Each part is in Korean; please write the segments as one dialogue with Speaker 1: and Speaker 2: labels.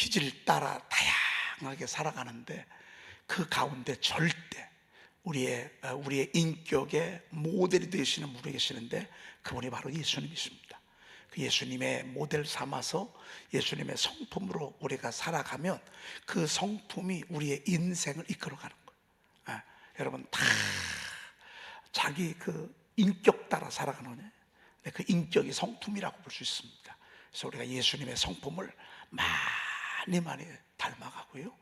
Speaker 1: 기질 따라 다양하게 살아가는데 그 가운데 절대 우리의 어, 우리의 인격의 모델이 되시는 분이 계시는데 그분이 바로 예수님이십니다. 그 예수님의 모델 삼아서 예수님의 성품으로 우리가 살아가면 그 성품이 우리의 인생을 이끌어가는 거예요. 아, 여러분 다 자기 그 인격 따라 살아가는 거예요. 근데 그 인격이 성품이라고 볼 수 있습니다. 그래서 우리가 예수님의 성품을 많이 많이 닮아가고요.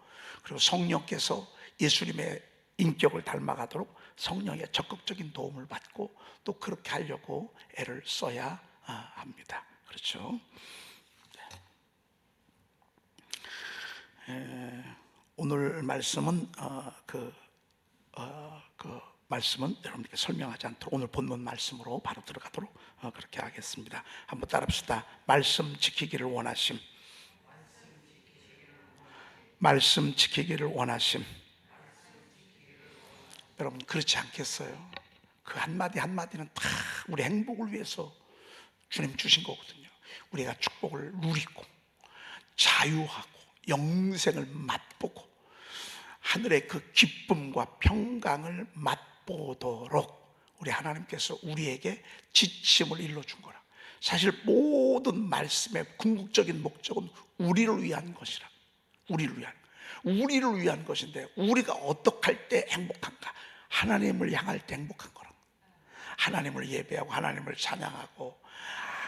Speaker 1: 그리고 성령께서 예수님의 인격을 닮아가도록 성령의 적극적인 도움을 받고 또 그렇게 하려고 애를 써야 아, 합니다. 그렇죠? 에, 오늘 말씀은 어, 그, 어, 그 말씀은 여러분께 설명하지 않도록 오늘 본문 말씀으로 바로 들어가도록 어, 그렇게 하겠습니다. 한번 따라합시다. 말씀 지키기를 원하심. 말씀 지키기를 원하심. 여러분 그렇지 않겠어요? 그 한마디 한마디는 다 우리 행복을 위해서 주님 주신 거거든요. 우리가 축복을 누리고 자유하고 영생을 맛보고 하늘의 그 기쁨과 평강을 맛보도록 우리 하나님께서 우리에게 지침을 일러준 거라. 사실 모든 말씀의 궁극적인 목적은 우리를 위한 것이라. 우리를 위한 우리를 위한 것인데 우리가 어떻게 할 때 행복한가? 하나님을 향할 때 행복한 거라. 하나님을 예배하고 하나님을 찬양하고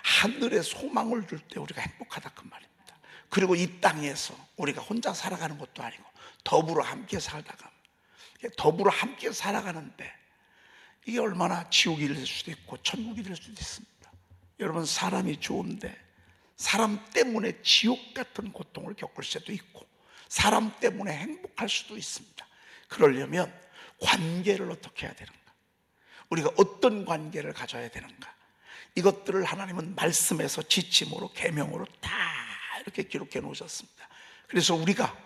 Speaker 1: 하늘의 소망을 줄 때 우리가 행복하다 그 말입니다. 그리고 이 땅에서 우리가 혼자 살아가는 것도 아니고 더불어 함께 살다가 더불어 함께 살아가는데 이게 얼마나 지옥이 될 수도 있고 천국이 될 수도 있습니다. 여러분 사람이 좋은데 사람 때문에 지옥 같은 고통을 겪을 수도 있고 사람 때문에 행복할 수도 있습니다. 그러려면 관계를 어떻게 해야 되는가? 우리가 어떤 관계를 가져야 되는가? 이것들을 하나님은 말씀에서 지침으로 계명으로 다 이렇게 기록해 놓으셨습니다. 그래서 우리가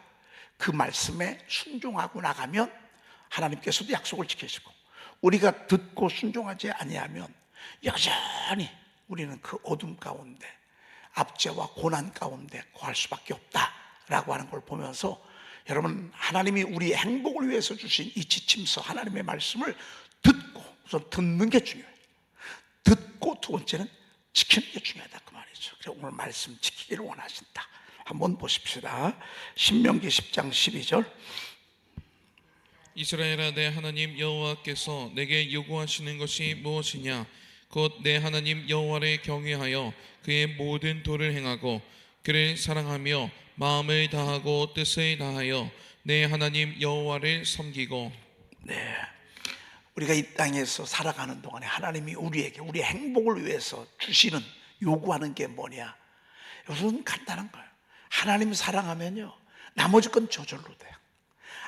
Speaker 1: 그 말씀에 순종하고 나가면 하나님께서도 약속을 지키시고 우리가 듣고 순종하지 아니하면 여전히 우리는 그 어둠 가운데 압제와 고난 가운데 거할 수밖에 없다 라고 하는 걸 보면서 여러분 하나님이 우리의 행복을 위해서 주신 이 지침서 하나님의 말씀을 듣고 우선 듣는 게 중요해요. 듣고 두 번째는 지키는 게 중요하다 그 말이죠. 그래서 오늘 말씀 지키기를 원하신다. 한번 보십시다. 신명기 10장 12절.
Speaker 2: 이스라엘아 내 하나님 여호와께서 내게 요구하시는 것이 무엇이냐 곧 내 하나님 여호와를 경외하여 그의 모든 도를 행하고 그를 사랑하며 마음을 다하고 뜻을 다하여 내 하나님 여호와를 섬기고
Speaker 1: 네. 우리가 이 땅에서 살아가는 동안에 하나님이 우리에게 우리의 행복을 위해서 주시는 요구하는 게 뭐냐? 이것은 간단한 거예요. 하나님 사랑하면요. 나머지 건 저절로 돼요.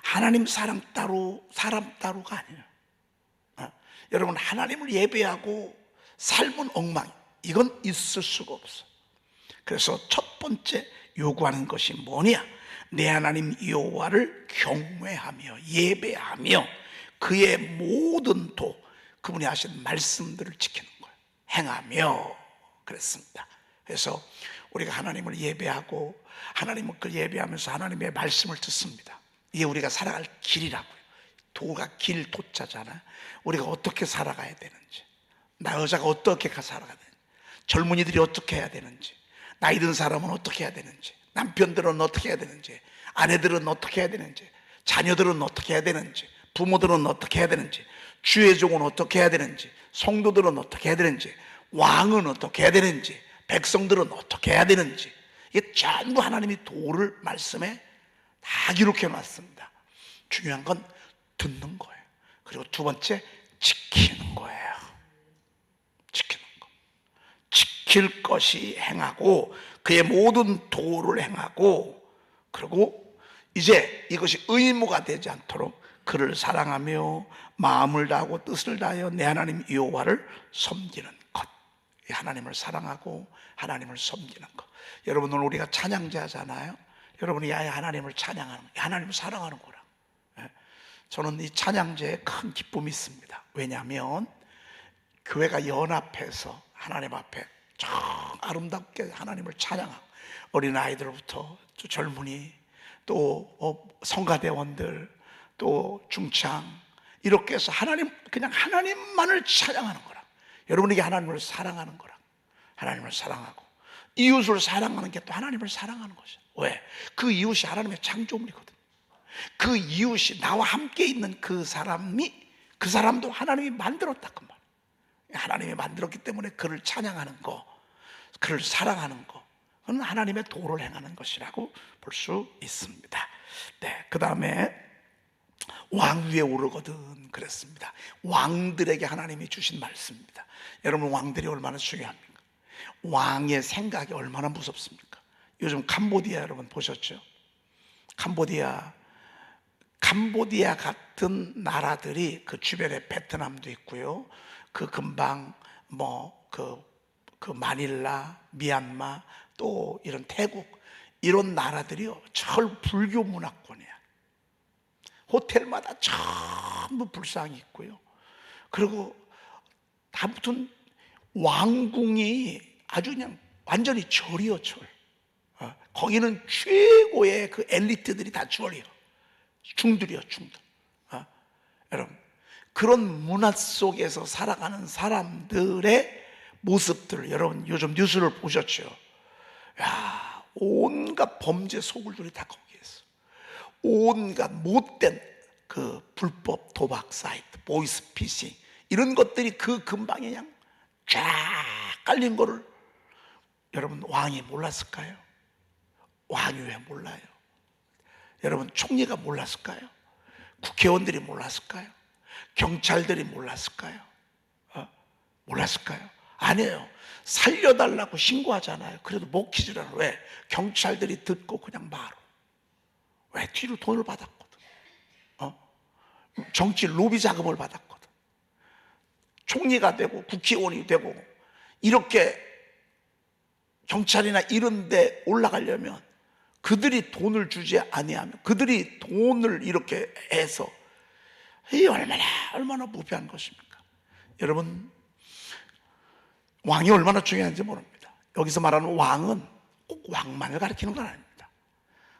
Speaker 1: 하나님 사랑 따로 사람 따로가 아니에요. 어? 여러분 하나님을 예배하고 삶은 엉망. 이건 있을 수가 없어. 그래서 첫 번째 요구하는 것이 뭐냐? 내 하나님 여호와를 경외하며 예배하며 그의 모든 도 그분이 하신 말씀들을 지키는 거예요. 행하며 그랬습니다. 그래서 우리가 하나님을 예배하고 하나님을 그 예배하면서 하나님의 말씀을 듣습니다. 이게 우리가 살아갈 길이라고요. 도가 길 도자잖아. 우리가 어떻게 살아가야 되는지, 나 여자가 어떻게 살아가야 되는지, 젊은이들이 어떻게 해야 되는지, 나이 든 사람은 어떻게 해야 되는지, 남편들은 어떻게 해야 되는지, 아내들은 어떻게 해야 되는지, 자녀들은 어떻게 해야 되는지, 부모들은 어떻게 해야 되는지, 주의 종은 어떻게 해야 되는지, 성도들은 어떻게 해야 되는지, 왕은 어떻게 해야 되는지, 백성들은 어떻게 해야 되는지, 이게 전부 하나님이 도를 말씀에 다 기록해 놨습니다. 중요한 건 듣는 거예요. 그리고 두 번째, 지키는 거예요. 지키는 거. 지킬 것이 행하고 그의 모든 도를 행하고 그리고 이제 이것이 의무가 되지 않도록 그를 사랑하며 마음을 다하고 뜻을 다하여 내 하나님 여호와를 섬기는 것. 이 하나님을 사랑하고 하나님을 섬기는 것. 여러분 오늘 우리가 찬양제 하잖아요. 여러분이 아예 하나님을 찬양하는, 하나님을 사랑하는 거라. 예. 저는 이 찬양제에 큰 기쁨이 있습니다. 왜냐하면 교회가 연합해서 하나님 앞에 참 아름답게 하나님을 찬양하고 어린 아이들부터 또 젊은이 또 어, 성가대원들 또 중창 이렇게 해서 하나님 그냥 하나님만을 찬양하는 거라. 여러분에게 하나님을 사랑하는 거라. 하나님을 사랑하고 이웃을 사랑하는 게 또 하나님을 사랑하는 것이야. 왜? 그 이웃이 하나님의 창조물이거든. 그 이웃이 나와 함께 있는 그 사람이 그 사람도 하나님이 만들었다 그 말. 하나님이 만들었기 때문에 그를 찬양하는 거, 그를 사랑하는 거, 그건 하나님의 도를 행하는 것이라고 볼 수 있습니다. 네, 그 다음에 왕 위에 오르거든 그랬습니다. 왕들에게 하나님이 주신 말씀입니다. 여러분 왕들이 얼마나 중요합니까? 왕의 생각이 얼마나 무섭습니까? 요즘 캄보디아 여러분 보셨죠? 캄보디아 캄보디아 같은 나라들이 그 주변에 베트남도 있고요. 그 금방 뭐그 그 마닐라, 미얀마 또 이런 태국 이런 나라들이요. 절 불교 문화권이야. 호텔마다 전부 불상이 있고요. 그리고 아무튼 왕궁이 아주 그냥 완전히 절이요 절. 어, 거기는 최고의 그 엘리트들이 다 절이요. 중들이요 중들. 어, 여러분 그런 문화 속에서 살아가는 사람들의 모습들 여러분 요즘 뉴스를 보셨죠? 야 온갖 범죄 소굴들이 다 거기에 있어. 온갖 못된 그 불법 도박 사이트, 보이스 피싱 이런 것들이 그 근방에 그냥 쫙 깔린 거를 여러분 왕이 몰랐을까요? 왕이 왜 몰라요? 여러분 총리가 몰랐을까요? 국회의원들이 몰랐을까요? 경찰들이 몰랐을까요? 어? 몰랐을까요? 아니에요. 살려달라고 신고하잖아요. 그래도 먹히질 않아. 왜? 경찰들이 듣고 그냥 말어. 왜? 뒤로 돈을 받았거든. 어? 정치 로비 자금을 받았거든. 총리가 되고 국회의원이 되고 이렇게 경찰이나 이런 데 올라가려면 그들이 돈을 주지 아니하면 그들이 돈을 이렇게 해서 이 얼마나 얼마나 부패한 것입니까? 여러분 왕이 얼마나 중요한지 모릅니다. 여기서 말하는 왕은 꼭 왕만을 가리키는 건 아닙니다.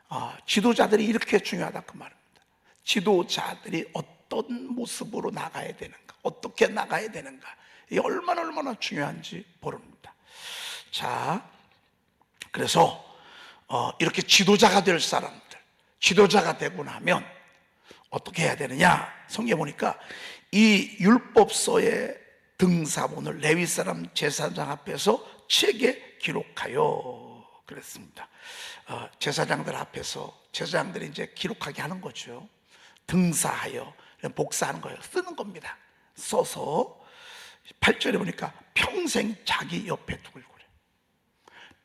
Speaker 1: 아, 지도자들이 이렇게 중요하다 그 말입니다. 지도자들이 어떤 모습으로 나가야 되는가, 어떻게 나가야 되는가, 이 얼마나 얼마나 중요한지 모릅니다. 자, 그래서 어, 이렇게 지도자가 될 사람들, 지도자가 되고 나면 어떻게 해야 되느냐? 성경 보니까 이 율법서의 등사본을 레위 사람 제사장 앞에서 책에 기록하여 그랬습니다. 어, 제사장들 앞에서 제사장들이 이제 기록하게 하는 거죠. 등사하여 복사하는 거예요. 쓰는 겁니다. 써서 8절에 보니까 평생 자기 옆에 두고 읽고 그래.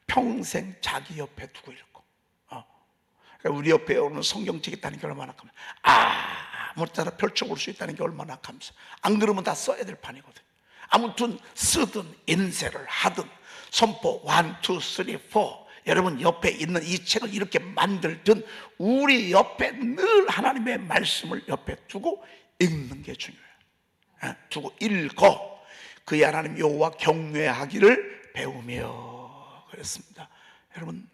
Speaker 1: 평생 자기 옆에 두고 읽고. 어. 그러니까 우리 옆에 오는 성경책 있다는 게 얼마나 감사. 아, 아무 따라 펼쳐볼 수 있다는 게 얼마나 감사. 안 그러면 다 써야 될 판이거든. 아무튼 쓰든 인쇄를 하든 선포 1, 2, 3, 4 여러분 옆에 있는 이 책을 이렇게 만들든 우리 옆에 늘 하나님의 말씀을 옆에 두고 읽는 게 중요해요. 예, 두고 읽어 그의 하나님 여호와 경외하기를 배우며 그랬습니다. 여러분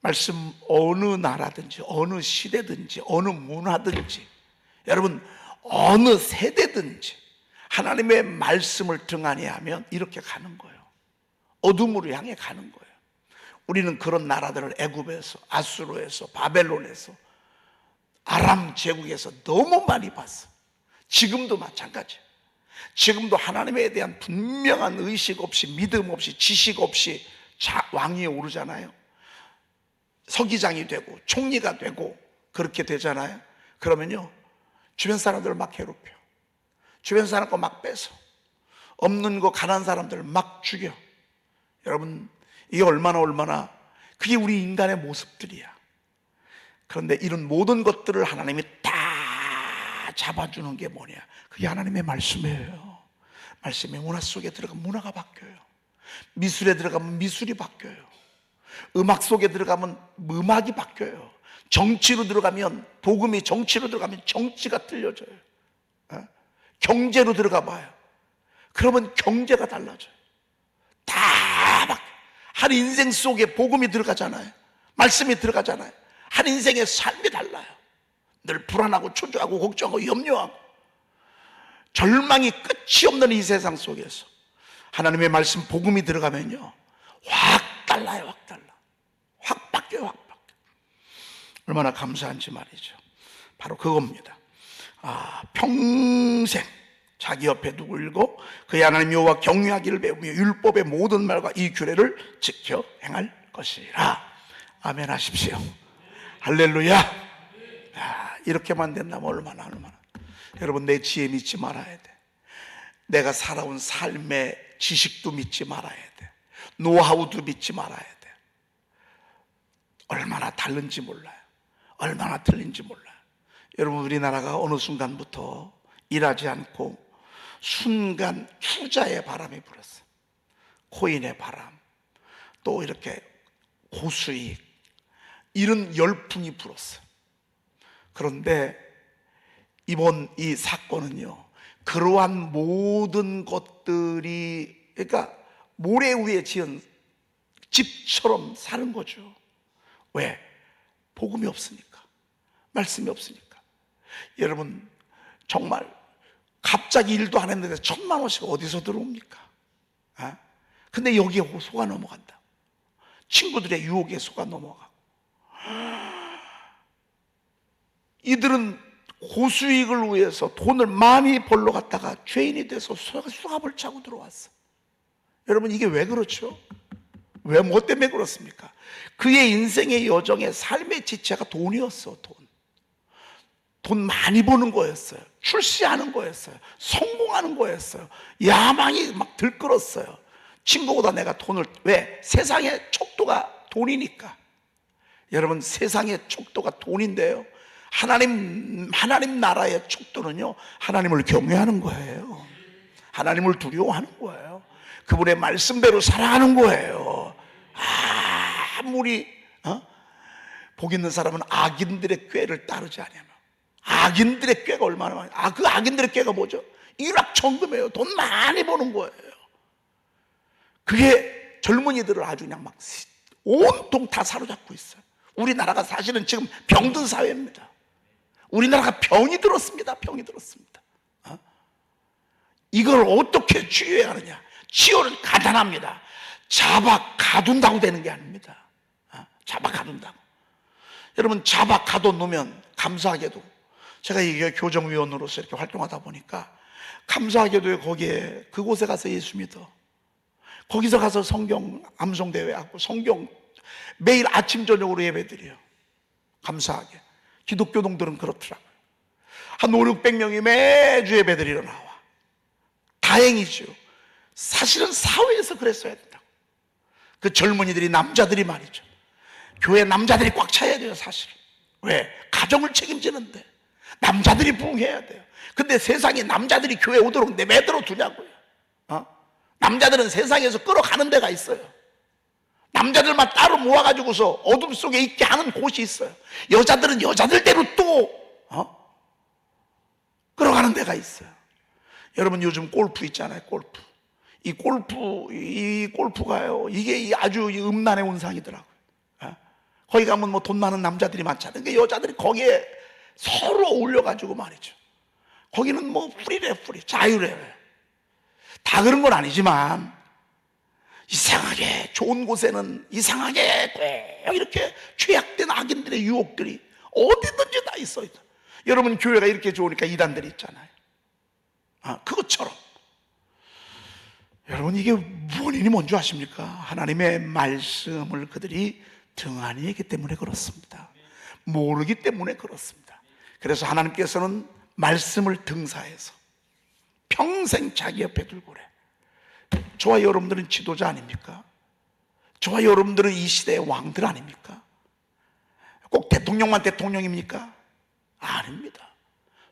Speaker 1: 말씀 어느 나라든지 어느 시대든지 어느 문화든지 여러분 어느 세대든지 하나님의 말씀을 등한히 하면 이렇게 가는 거예요. 어둠으로 향해 가는 거예요. 우리는 그런 나라들을 애굽에서 아수르에서 바벨론에서 아람 제국에서 너무 많이 봤어. 지금도 마찬가지. 지금도 하나님에 대한 분명한 의식 없이 믿음 없이 지식 없이 자, 왕위에 오르잖아요. 서기장이 되고 총리가 되고 그렇게 되잖아요. 그러면요 주변 사람들을 막 괴롭혀. 주변 사람 거 막 뺏어. 없는 거 가난 사람들 막 죽여. 여러분 이게 얼마나 얼마나 그게 우리 인간의 모습들이야. 그런데 이런 모든 것들을 하나님이 다 잡아주는 게 뭐냐? 그게 하나님의 말씀이에요. 말씀이 문화 속에 들어가면 문화가 바뀌어요. 미술에 들어가면 미술이 바뀌어요. 음악 속에 들어가면 음악이 바뀌어요. 정치로 들어가면 복음이 정치로 들어가면 정치가 틀려져요. 어? 경제로 들어가 봐요. 그러면 경제가 달라져요. 다 막, 한 인생 속에 복음이 들어가잖아요. 말씀이 들어가잖아요. 한 인생의 삶이 달라요. 늘 불안하고 초조하고 걱정하고 염려하고 절망이 끝이 없는 이 세상 속에서 하나님의 말씀 복음이 들어가면요 확 달라요 확 달라. 확 바뀌어요 확 바뀌어 얼마나 감사한지 말이죠. 바로 그겁니다. 아 평생 자기 옆에 일고 그의 하나님 여호와 경외하기를 배우며 율법의 모든 말과 이 규례를 지켜 행할 것이라. 아멘 하십시오. 할렐루야. 아, 이렇게만 된다면 얼마나 얼마나. 여러분 내 지혜 믿지 말아야 돼. 내가 살아온 삶의 지식도 믿지 말아야 돼 노하우도 믿지 말아야 돼. 얼마나 다른지 몰라요. 얼마나 틀린지 몰라요. 여러분 우리나라가 어느 순간부터 일하지 않고 순간 투자의 바람이 불었어요. 코인의 바람 또 이렇게 고수익 이런 열풍이 불었어요. 그런데 이번 이 사건은요, 그러한 모든 것들이, 그러니까 모래 위에 지은 집처럼 사는 거죠. 왜? 복음이 없으니까. 말씀이 없으니까. 여러분, 정말 갑자기 일도 안 했는데 천만 원씩 어디서 들어옵니까? 아? 근데 여기에 속아 넘어간다. 친구들의 유혹에 속아 넘어가고. 이들은 고수익을 위해서 돈을 많이 벌러 갔다가 죄인이 돼서 수- 수갑을 차고 들어왔어. 여러분 이게 왜 그렇죠? 왜 뭐 때문에 그렇습니까? 그의 인생의 여정의 삶의 지체가 돈이었어, 돈. 돈 많이 버는 거였어요. 출시하는 거였어요. 성공하는 거였어요. 야망이 막 들끓었어요. 친구보다 내가 돈을 왜? 세상의 척도가 돈이니까. 여러분 세상의 척도가 돈인데요. 하나님 하나님 나라의 척도는요. 하나님을 경외하는 거예요. 하나님을 두려워하는 거예요. 그분의 말씀대로 살아가는 거예요. 아무리 어? 복 있는 사람은 악인들의 꾀를 따르지 않으면 악인들의 꾀가 얼마나 많아요. 아, 그 악인들의 꾀가 뭐죠? 일확천금이에요. 돈 많이 버는 거예요. 그게 젊은이들을 아주 그냥 막 온통 다 사로잡고 있어요. 우리나라가 사실은 지금 병든 사회입니다. 우리나라가 병이 들었습니다. 병이 들었습니다. 어? 이걸 어떻게 치유해야 하느냐? 치유는 간단합니다. 잡아 가둔다고 되는 게 아닙니다. 어? 잡아 가둔다고. 여러분 잡아 가둬 놓으면 감사하게도 제가 이게 교정위원으로서 이렇게 활동하다 보니까 감사하게도 거기에 그곳에 가서 예수 믿어. 거기서 가서 성경 암송 대회 하고 성경 매일 아침 저녁으로 예배드려요. 감사하게. 기독교 동들은 그렇더라고요. 한 5, 600명이 매주 예배드리러 나와. 다행이죠. 사실은 사회에서 그랬어야 된다고. 그 젊은이들이 남자들이 말이죠. 교회 남자들이 꽉 차야 돼요, 사실은. 왜? 가정을 책임지는데. 남자들이 부흥해야 돼요. 근데 세상에 남자들이 교회 오도록 내매들어 두냐고요. 어? 남자들은 세상에서 끌어가는 데가 있어요. 남자들만 따로 모아가지고서 어둠 속에 있게 하는 곳이 있어요. 여자들은 여자들대로 또, 어? 끌어가는 데가 있어요. 여러분 요즘 골프 있잖아요, 골프. 이 골프, 이 골프가요, 이게 이 아주 이 음란의 운상이더라고요. 어? 거기 가면 뭐 돈 많은 남자들이 많잖아요. 그러니까 여자들이 거기에 서로 어울려가지고 말이죠. 거기는 뭐 프리래, 프리. 자유래. 다 그런 건 아니지만, 이상하게 좋은 곳에는 이상하게 꼭 이렇게 죄악된 악인들의 유혹들이 어디든지 다 있어요. 여러분 교회가 이렇게 좋으니까 이단들이 있잖아요. 아, 그것처럼 여러분 이게 원인이 뭔지 아십니까? 하나님의 말씀을 그들이 등한히 했기 때문에 그렇습니다. 모르기 때문에 그렇습니다. 그래서 하나님께서는 말씀을 등사해서 평생 자기 옆에 두고 그래. 저와 여러분들은 지도자 아닙니까? 저와 여러분들은 이 시대의 왕들 아닙니까? 꼭 대통령만 대통령입니까? 아닙니다.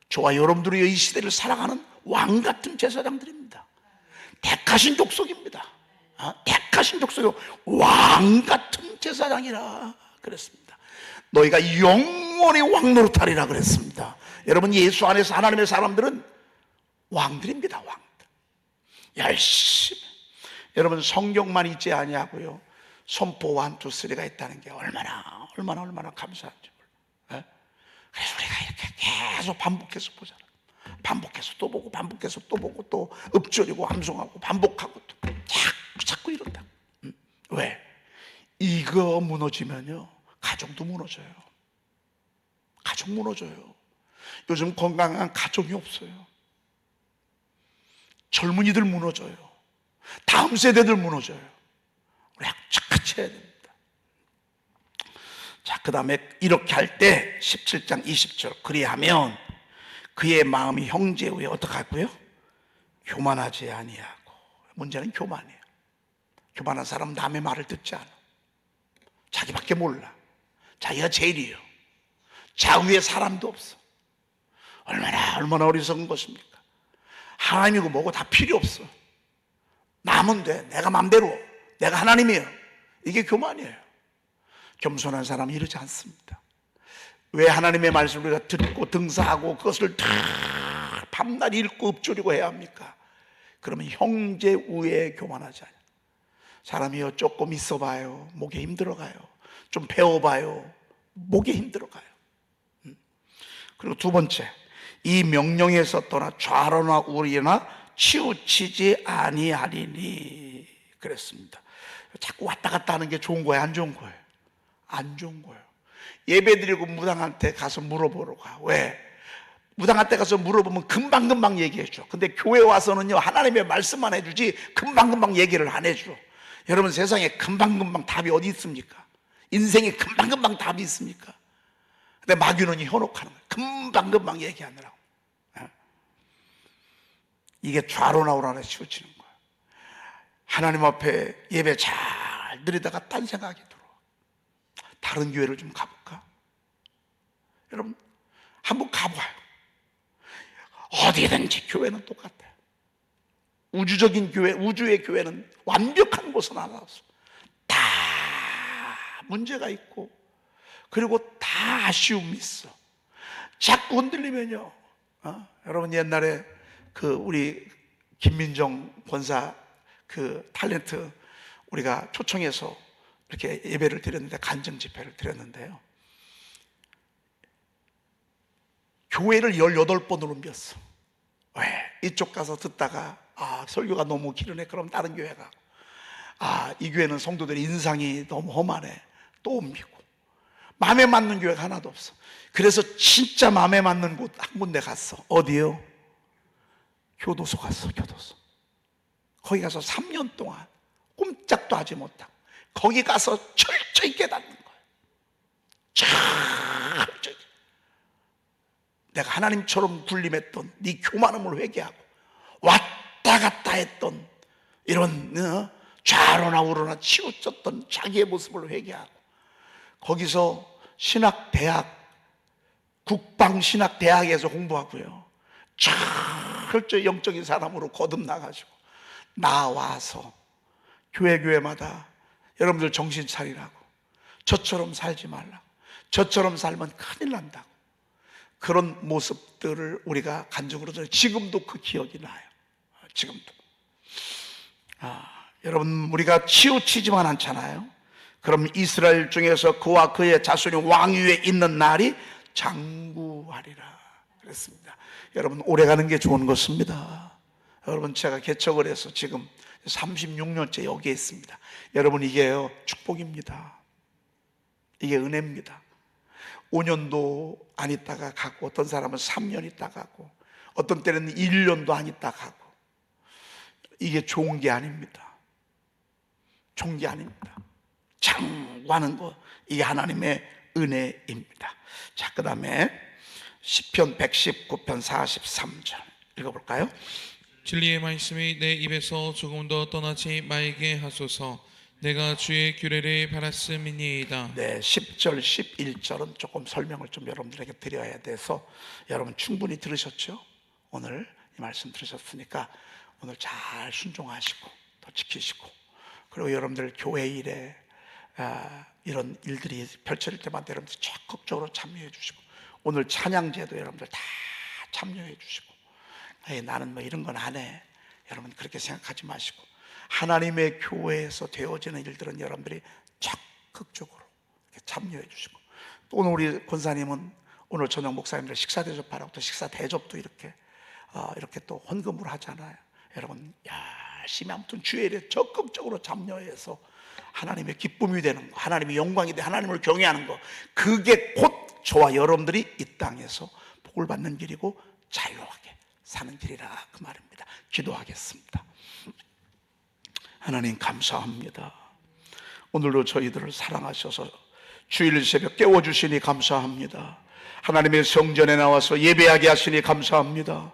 Speaker 1: 저와 여러분들이 이 시대를 살아가는 왕 같은 제사장들입니다. 택하신 족속입니다. 아, 택하신 족속이 왕 같은 제사장이라 그랬습니다. 너희가 영원히 왕 노릇하리라 그랬습니다. 여러분 예수 안에서 하나님의 사람들은 왕들입니다. 왕들. 열심히 여러분 성경만 있지 아니하고요. 선포 원투 쓰리가 있다는 게 얼마나 얼마나 얼마나 감사한지. 예? 그래서 우리가 이렇게 계속 반복해서 보잖아. 반복해서 또 보고 반복해서 또 보고 또 읊조리고 암송하고 반복하고 또 자꾸 자꾸 이런다. 음. 왜? 이거 무너지면요 가정도 무너져요. 가정 무너져요. 요즘 건강한 가정이 없어요. 젊은이들 무너져요. 다음 세대들 무너져요. 우리 악착같이 해야 됩니다. 자, 그 다음에 이렇게 할 때 17장 20절 그리하면 그의 마음이 형제 후에 어떡하고요? 교만하지 아니하고 문제는 교만이에요. 교만한 사람은 남의 말을 듣지 않아. 자기밖에 몰라. 자기가 제일이에요. 자위에 사람도 없어. 얼마나 얼마나 어리석은 것입니까? 하나님이고 뭐고 다 필요 없어. 남은 돼. 내가 맘대로. 내가 하나님이에요. 이게 교만이에요. 겸손한 사람은 이러지 않습니다. 왜 하나님의 말씀을 우리가 듣고 등사하고 그것을 다 밤낮 읽고 읊조리고 해야 합니까? 그러면 형제 우에 교만하지 않아요. 사람이요 조금 있어봐요. 목에 힘들어가요. 좀 배워봐요. 목에 힘들어가요. 음. 그리고 두 번째, 이 명령에서 떠나 좌로나 우리나 치우치지 아니하리니 그랬습니다. 자꾸 왔다 갔다 하는 게 좋은 거예요, 안 좋은 거예요? 안 좋은 거예요. 예배 드리고 무당한테 가서 물어보러 가. 왜? 무당한테 가서 물어보면 금방금방 얘기해 줘. 근데 교회 와서는요, 하나님의 말씀만 해주지 금방금방 얘기를 안 해줘. 여러분 세상에 금방금방 답이 어디 있습니까? 인생에 금방금방 답이 있습니까? 근데 마귀는 현혹하는 거예요. 금방금방 얘기하느라고. 예? 이게 좌로 나오라는 치우치는 거예요. 하나님 앞에 예배 잘 드리다가 딴 생각이 들어. 다른 교회를 좀 가볼까? 여러분, 한번 가봐요. 어디든지 교회는 똑같아요. 우주적인 교회, 우주의 교회는 완벽한 곳은 안 나왔어. 다 문제가 있고, 그리고 다 아쉬움이 있어. 자꾸 흔들리면요. 어? 여러분 옛날에 그 우리 김민정 권사 그 탤런트 우리가 초청해서 이렇게 예배를 드렸는데 간증 집회를 드렸는데요. 교회를 18번으로 옮겼어. 왜? 이쪽 가서 듣다가 아, 설교가 너무 기르네. 그럼 다른 교회 가고. 아, 이 교회는 성도들의 인상이 너무 험하네. 또 옮기고. 마음에 맞는 교회가 하나도 없어. 그래서 진짜 마음에 맞는 곳 한 군데 갔어. 어디요? 교도소 갔어, 교도소. 거기 가서 3년 동안 꼼짝도 하지 못하고 거기 가서 철저히 깨닫는 거예요. 철저히. 내가 하나님처럼 군림했던 네 교만함을 회개하고 왔다 갔다 했던 이런 어? 좌로나 우로나 치우쳤던 자기의 모습을 회개하고 거기서 신학 대학 국방 신학 대학에서 공부하고요. 철저히 영적인 사람으로 거듭나가지고 나와서 교회 교회마다 여러분들 정신 차리라고 저처럼 살지 말라고 저처럼 살면 큰일 난다고 그런 모습들을 우리가 간증으로 들어요. 지금도 그 기억이 나요. 지금도. 아, 여러분 우리가 치우치지만 않잖아요. 그럼 이스라엘 중에서 그와 그의 자손이 왕위에 있는 날이 장구하리라 그랬습니다. 여러분 오래 가는 게 좋은 것입니다. 여러분 제가 개척을 해서 지금 36년째 여기에 있습니다. 여러분 이게요 축복입니다. 이게 은혜입니다. 5년도 안 있다가 가고 어떤 사람은 3년 있다 가고 어떤 때는 1년도 안 있다 가고 이게 좋은 게 아닙니다. 좋은 게 아닙니다. 장구하는 거 이게 하나님의 은혜입니다. 자, 그다음에 시편 119편 43절 읽어 볼까요?
Speaker 2: 진리의 말씀이 내 입에서 조금 더 떠나지 말게 하소서. 내가 주의 규례를 바랐음이니이다.
Speaker 1: 네, 10절, 11절은 조금 설명을 좀 여러분들에게 드려야 돼서 여러분 충분히 들으셨죠? 오늘 이 말씀 들으셨으니까 오늘 잘 순종하시고 또 지키시고 그리고 여러분들 교회 일에 아, 이런 일들이 펼쳐질 때마다 여러분들 적극적으로 참여해 주시고 오늘 찬양제도 여러분들 다 참여해 주시고 에이, 나는 뭐 이런 건 안 해. 여러분 그렇게 생각하지 마시고 하나님의 교회에서 되어지는 일들은 여러분들이 적극적으로 참여해 주시고 또 오늘 우리 권사님은 오늘 저녁 목사님들 식사 대접하라고 또 식사 대접도 이렇게 어, 이렇게 또 헌금을 하잖아요. 여러분 열심히 아무튼 주일에 적극적으로 참여해서 하나님의 기쁨이 되는 거, 하나님의 영광이 돼 하나님을 경외하는 거, 그게 곧 저와 여러분들이 이 땅에서 복을 받는 길이고 자유하게 사는 길이라 그 말입니다. 기도하겠습니다. 하나님 감사합니다. 오늘도 저희들을 사랑하셔서 주일 새벽 깨워주시니 감사합니다. 하나님의 성전에 나와서 예배하게 하시니 감사합니다.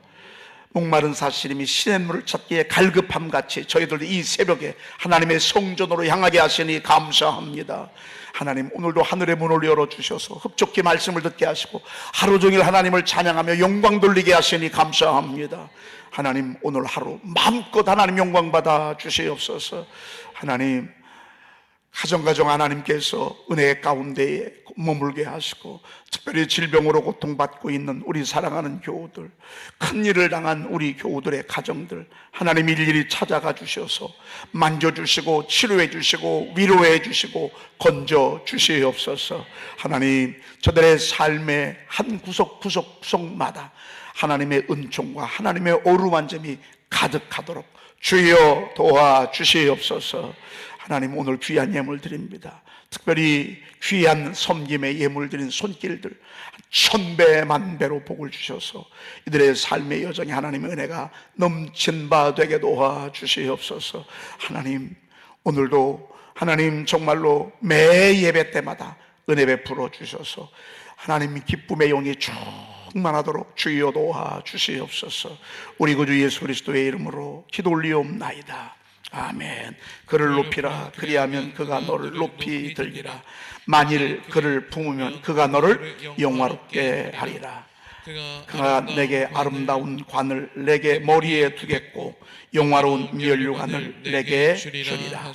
Speaker 1: 목마른 사시님이 시냇물을 찾기에 갈급함 같이 저희들 이 새벽에 하나님의 성전으로 향하게 하시니 감사합니다. 하나님 오늘도 하늘의 문을 열어 주셔서 흡족히 말씀을 듣게 하시고 하루 종일 하나님을 찬양하며 영광 돌리게 하시니 감사합니다. 하나님 오늘 하루 마음껏 하나님 영광 받아 주시옵소서. 하나님 가정가정 하나님께서 은혜 가운데에 머물게 하시고 특별히 질병으로 고통받고 있는 우리 사랑하는 교우들 큰 일을 당한 우리 교우들의 가정들 하나님 일일이 찾아가 주셔서 만져주시고 치료해 주시고 위로해 주시고 건져 주시옵소서. 하나님 저들의 삶의 한 구석 구석 구석마다 하나님의 은총과 하나님의 어루만점이 가득하도록 주여 도와 주시옵소서 하나님 오늘 귀한 예물 드립니다. 특별히 귀한 섬김의 예물 드린 손길들 천배 만배로 복을 주셔서 이들의 삶의 여정에 하나님의 은혜가 넘친 바 되게 도와 주시옵소서. 하나님 오늘도 하나님 정말로 매 예배 때마다 은혜 베풀어 주셔서 하나님 기쁨의 영이 충만하도록 주여 도와 주시옵소서. 우리 구주 예수 그리스도의 이름으로 기도 올리옵나이다. 아멘. 그를 높이라. 그리하면 그가 너를 높이 들리라. 만일 그를 품으면 그가 너를 영화롭게 하리라. 그가 내게 아름다운 관을 내게 머리에 두겠고 영화로운 면류관을 내게 주리라.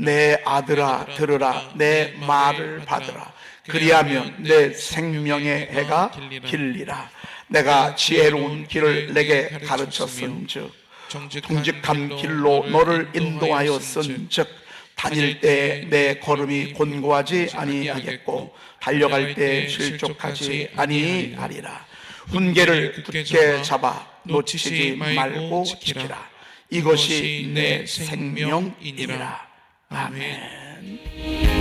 Speaker 1: 내 아들아 들으라. 내 말을 받으라. 그리하면 내 생명의 해가 길리라. 내가 지혜로운 길을 내게 가르쳤은즉 정직한 길로 너를 인도하였은 즉 다닐 때 내 걸음이 곤고하지 아니하겠고 달려갈 때 실족하지 아니하리라. 훈계를 굳게 잡아 놓치지 말고 지키라. 이것이 내 생명이니라. 아멘